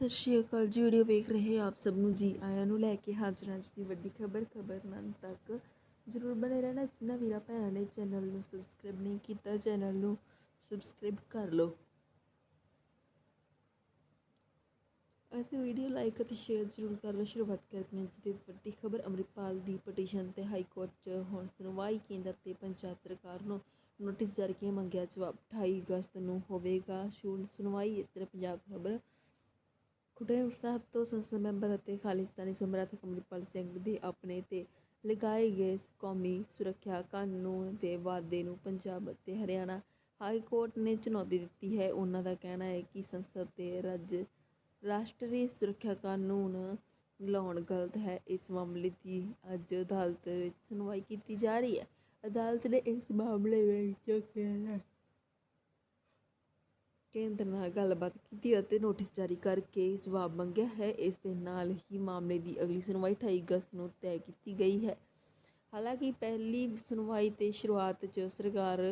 ਸਤਿ ਸ਼੍ਰੀ ਅਕਾਲ ਜੀ, ਵੀਡੀਓ ਵੇਖ ਰਹੇ ਆਪ ਸਭ ਨੂੰ ਜੀ ਆਇਆਂ ਨੂੰ ਲੈ ਕੇ ਹਾਜ਼ਰ ਹਾਂ ਅੱਜ ਦੀ ਵੱਡੀ ਖਬਰ ਖਬਰ ਤੱਕ ਜ਼ਰੂਰ ਬਣੇ ਰਹਿਣਾ, ਜਿਨ੍ਹਾਂ ਵੀਰਾਂ ਭੈਣਾਂ ਨੇ ਚੈਨਲ ਨੂੰ ਸਬਸਕ੍ਰਾਈਬ ਨਹੀਂ ਕੀਤਾ, ਚੈਨਲ ਨੂੰ ਸਬਸਕ੍ਰਾਈਬ ਕਰ ਲਓ। ਅਤੇ ਵੀਡੀਓ ਲਾਈਕ ਅਤੇ ਸ਼ੇਅਰ ਜ਼ਰੂਰ ਕਰ ਲਓ। ਸ਼ੁਰੂਆਤ ਕਰਦੇ ਹਾਂ ਜੀ ਦੀ ਵੱਡੀ ਖਬਰ। ਅੰਮ੍ਰਿਤਪਾਲ ਦੀ ਪਟੀਸ਼ਨ ਤੇ ਹਾਈ ਕੋਰਟ 'ਚ ਹੁਣ ਸੁਣਵਾਈ, ਕੇਂਦਰ ਤੇ ਪੰਜਾਬ ਸਰਕਾਰ ਨੂੰ ਨੋਟਿਸ ਜਾਰੀ ਕੇ ਮੰਗਿਆ ਜਵਾਬ। 28 ਅਗਸਤ ਨੂੰ ਹੋਵੇਗਾ ਸੁਣਵਾਈ। ਇਸ ਤਰ੍ਹਾਂ ਪੰਜਾਬ ਖਬਰ ਖੁੱਡੇ ਸਾਹਿਬ ਤੋਂ ਸੰਸਦ ਮੈਂਬਰ ਅਤੇ ਖਾਲਿਸਤਾਨੀ ਸਮਰਥਕ ਅੰਮ੍ਰਿਤਪਾਲ ਸਿੰਘ ਦੇ ਆਪਣੇ ਤੇ ਲਗਾਏ ਗਏ ਕੌਮੀ ਸੁਰੱਖਿਆ ਕਾਨੂੰਨ ਦੇ ਵਾਅਦੇ ਨੂੰ ਪੰਜਾਬ ਅਤੇ ਹਰਿਆਣਾ ਹਾਈ ਕੋਰਟ ਨੇ ਚੁਣੌਤੀ ਦਿੱਤੀ ਹੈ। ਉਹਨਾਂ ਦਾ ਕਹਿਣਾ ਹੈ ਕਿ ਸੰਸਦ ਤੇ ਰਾਜ ਰਾਸ਼ਟਰੀ ਸੁਰੱਖਿਆ ਕਾਨੂੰਨ ਲਾਉਣ ਗਲਤ ਹੈ। ਇਸ ਮਾਮਲੇ ਦੀ ਅੱਜ ਅਦਾਲਤ ਵਿੱਚ ਸੁਣਵਾਈ ਕੀਤੀ ਜਾ ਰਹੀ ਹੈ। ਅਦਾਲਤ ਨੇ ਇਸ ਮਾਮਲੇ ਵਿੱਚ ਕਿਹਾ ਕੇਂਦਰ ਨਾਲ ਗੱਲਬਾਤ ਕੀਤੀ ਅਤੇ ਨੋਟਿਸ ਜਾਰੀ ਕਰਕੇ ਜਵਾਬ ਮੰਗਿਆ ਹੈ। ਇਸ ਦੇ ਨਾਲ ਹੀ ਮਾਮਲੇ ਦੀ ਅਗਲੀ ਸੁਣਵਾਈ 28 ਅਗਸਤ ਨੂੰ ਤੈਅ ਕੀਤੀ ਗਈ ਹੈ। ਹਾਲਾਂਕਿ ਪਹਿਲੀ ਸੁਣਵਾਈ ਤੇ ਸ਼ੁਰੂਆਤ 'ਚ ਸਰਕਾਰ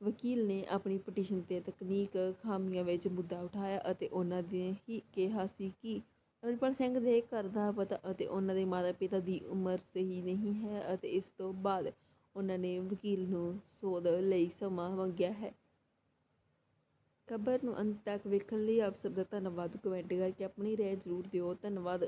ਵਕੀਲ ਨੇ ਆਪਣੀ ਪਟੀਸ਼ਨ ਤੇ ਤਕਨੀਕ ਖਾਮੀਆਂ ਵਿੱਚ ਮੁੱਦਾ ਉਠਾਇਆ ਅਤੇ ਉਹਨਾਂ ਨੇ ਹੀ ਕਿਹਾ ਸੀ ਕਿ ਅਮਰਪਾਲ ਸਿੰਘ ਦੇ ਘਰ ਦਾ ਪਤਾ ਅਤੇ ਉਹਨਾਂ ਦੇ ਮਾਤਾ-ਪਿਤਾ ਦੀ ਉਮਰ ਸਹੀ ਨਹੀਂ ਹੈ ਅਤੇ ਇਸ ਤੋਂ ਬਾਅਦ ਉਹਨਾਂ ਨੇ ਵਕੀਲ ਨੂੰ ਸੋਧ ਲਈ ਸਮਾਂ ਮੰਗਿਆ ਹੈ। ਖਬਰ ਨੂੰ ਅੰਤ ਤੱਕ ਵੇਖਣ ਲਈ ਆਪ ਸਭ ਦਾ ਧੰਨਵਾਦ। ਕਮੈਂਟ ਕਰਕੇ ਆਪਣੀ ਰਾਏ ਜ਼ਰੂਰ ਦਿਓ। ਧੰਨਵਾਦ।